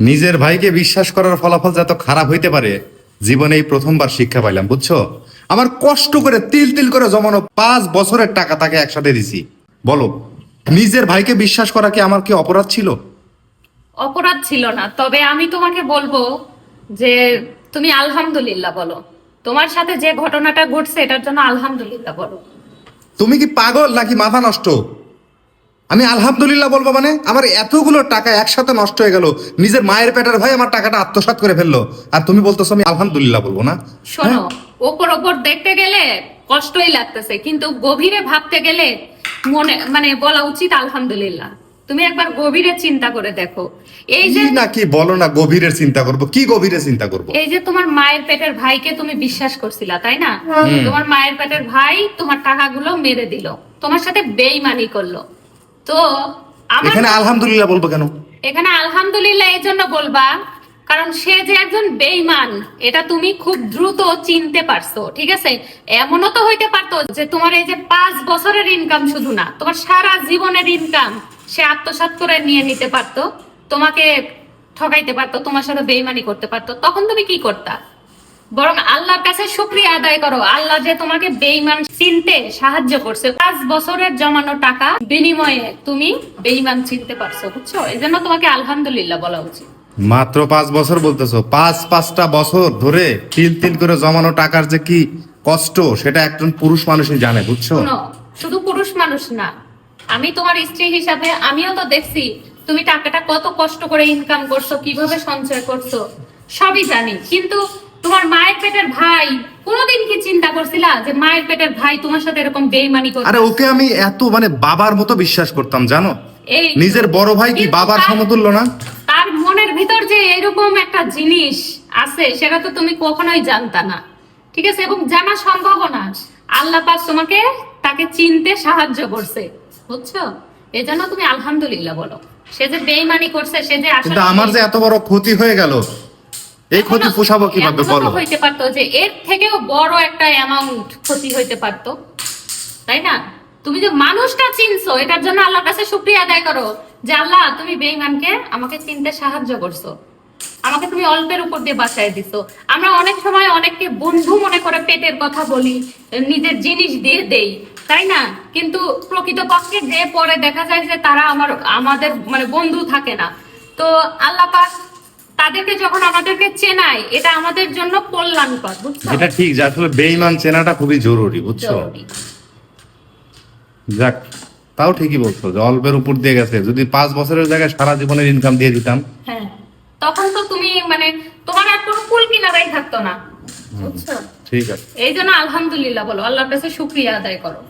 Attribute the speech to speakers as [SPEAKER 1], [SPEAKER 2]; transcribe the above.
[SPEAKER 1] নিজের ভাইকে বিশ্বাস করার ফলাফল যত খারাপ হইতে পারে জীবনে এই প্রথমবার শিক্ষা পাইলাম বুঝছ? আমার কষ্ট করে তিল তিল করে জমানো পাঁচ বছরের টাকা তাকে একসাথে দিছি। বলো নিজের ভাইকে বিশ্বাস করা কি আমার কি অপরাধ ছিল?
[SPEAKER 2] অপরাধ ছিল না তবে আমি তোমাকে বলব যে তুমি আলহামদুলিল্লাহ বলো। তোমার সাথে যে ঘটনাটা ঘটছে এটার জন্য আলহামদুলিল্লাহ বলো।
[SPEAKER 1] তুমি কি পাগল নাকি মাথা নষ্ট? আমি আলহামদুলিল্লাহ বলব মানে আমার এতগুলো টাকা একসাথে নষ্ট হয়ে গেল। নিজের মায়ের পেটের ভাই আমার টাকাটা আত্মসাৎ করে ফেলল। আর তুমি বলতেছো আমি আলহামদুলিল্লাহ বলব না।
[SPEAKER 2] শোনো ওপর ওপর দেখতে গেলে কষ্টই লাগতেছে কিন্তু গভীরে ভাবতে গেলে মনে মানে বলা উচিত আলহামদুলিল্লাহ। তুমি একবার গভীরে চিন্তা করে দেখো। এই যে
[SPEAKER 1] কি নাকি বলো না গভীরের চিন্তা করব। কি গভীরে চিন্তা করব?
[SPEAKER 2] এই যে তোমার মায়ের পেটের ভাইকে তুমি বিশ্বাস করছিলা তাই না? তোমার মায়ের পেটের ভাই তোমার টাকাগুলো মেরে দিল। তোমার সাথে বেইমানি করল। তো
[SPEAKER 1] এখানে আলহামদুলিল্লাহ বলব কেন?
[SPEAKER 2] এখানে আলহামদুলিল্লাহ এই জন্য বলবা কারণ সে যে একজন বেইমান এটা তুমি খুব দ্রুত চিনতে পারছ ঠিক আছে? এমনও তো হইতে পারতো যে তোমার এই যে পাঁচ বছরের ইনকাম শুধু না তোমার সারা জীবনের ইনকাম সে আত্মসাৎ করে নিয়ে নিতে পারতো তোমাকে ঠকাইতে পারতো তোমার সাথে বেইমানি করতে পারতো তখন তুমি কি করতা? বরং আল্লাহর কাছে শুক্রিয়া আদায় করো। আল্লাহ যে তোমাকে বেইমান চিনতে সাহায্য করছে। পাঁচ বছরের জমানো টাকা বিনিময়ে তুমি বেইমান চিনতে পারছ বুঝছ? এই জন্য তোমাকে আলহামদুলিল্লাহ বলা উচিত।
[SPEAKER 1] মাত্র পাঁচ বছর বলতেছো। পাঁচ পাঁচটা বছর ধরে তিল তিল করে জমানো টাকার যে কি কষ্ট সেটা একজন পুরুষ মানুষই জানে বুঝছ?
[SPEAKER 2] শুধু পুরুষ মানুষ না। আমি তোমার স্ত্রী হিসাবে আমিও তো দেখছি তুমি টাকাটা কত কষ্ট করে ইনকাম করছ কীভাবে সঞ্চয় করছ সবই জানি। কিন্তু তোমার মায়ের পেটের ভাই কোনদিন কি চিন্তা করছিলা যে মায়ের পেটের ভাই তোমার সাথে এরকম বেইমানি করবে
[SPEAKER 1] আরে ওকে আমি এত মানে বাবার মতো বিশ্বাস করতাম জানো?
[SPEAKER 2] এই
[SPEAKER 1] নিজের বড় ভাই কি বাবার সমতুল্য না?
[SPEAKER 2] তার মনের ভিতর যে এরকম একটা জিনিস আছে সেটা তো তুমি কখনোই জানতা না। ঠিক আছে? এবং জানা সম্ভব না। আল্লাহ পাক তোমাকে তাকে চিনতে সাহায্য করছে। বুঝছ? এজন্য তুমি আলহামদুলিল্লাহ বলো। সে যে বেইমানি করছে সে যে
[SPEAKER 1] আমার যে এত বড় ক্ষতি হয়ে গেল এই ক্ষতি পোষাবো কীভাবে? বলো।
[SPEAKER 2] হইতে পারতো যে এর থেকেও বড় একটা অ্যামাউন্ট ক্ষতি হইতে পারতো। তাই না? তুমি যে মানুষটা চিনছো এটার জন্য আল্লাহর কাছে শুক্রিয়া আদায় করো যে আল্লাহ তুমি বেঈমানকে আমাকে চিনতে সাহায্য করছ। আমাকে তুমি অল্পের উপর দিয়ে বাঁচায় দিছো। আমরা অনেক সময় অনেককে বন্ধু মনে করে পেটের কথা বলি নিজের জিনিস দিয়ে দেই তাই না? কিন্তু প্রকৃতপক্ষে যে পরে দেখা যায় যে তারা আমার আমাদের মানে বন্ধু থাকে না। তো আল্লাহ পাক তাদেরকে যখন আমাদেরকে চেনায় এটা আমাদের জন্য কল্যাণকর বুঝছ?
[SPEAKER 1] এটা ঠিক যে আসলে বেইমান চেনাটা খুবই জরুরি বুঝছ? যাক তাও ঠিকই বলছো যে অল্পের উপর দিয়ে গেছে। যদি পাঁচ বছরের জায়গায় সারা জীবনের ইনকাম দিয়ে দিতাম।
[SPEAKER 2] হ্যাঁ তখন তো তুমি মানে তোমার আর কোনো কুল কিনারাই থাকতো না বুঝছ?
[SPEAKER 1] ঠিক আছে।
[SPEAKER 2] এই জন্য আলহামদুলিল্লাহ বলো আল্লাহর কাছে শুক্রিয়া আদায় করো।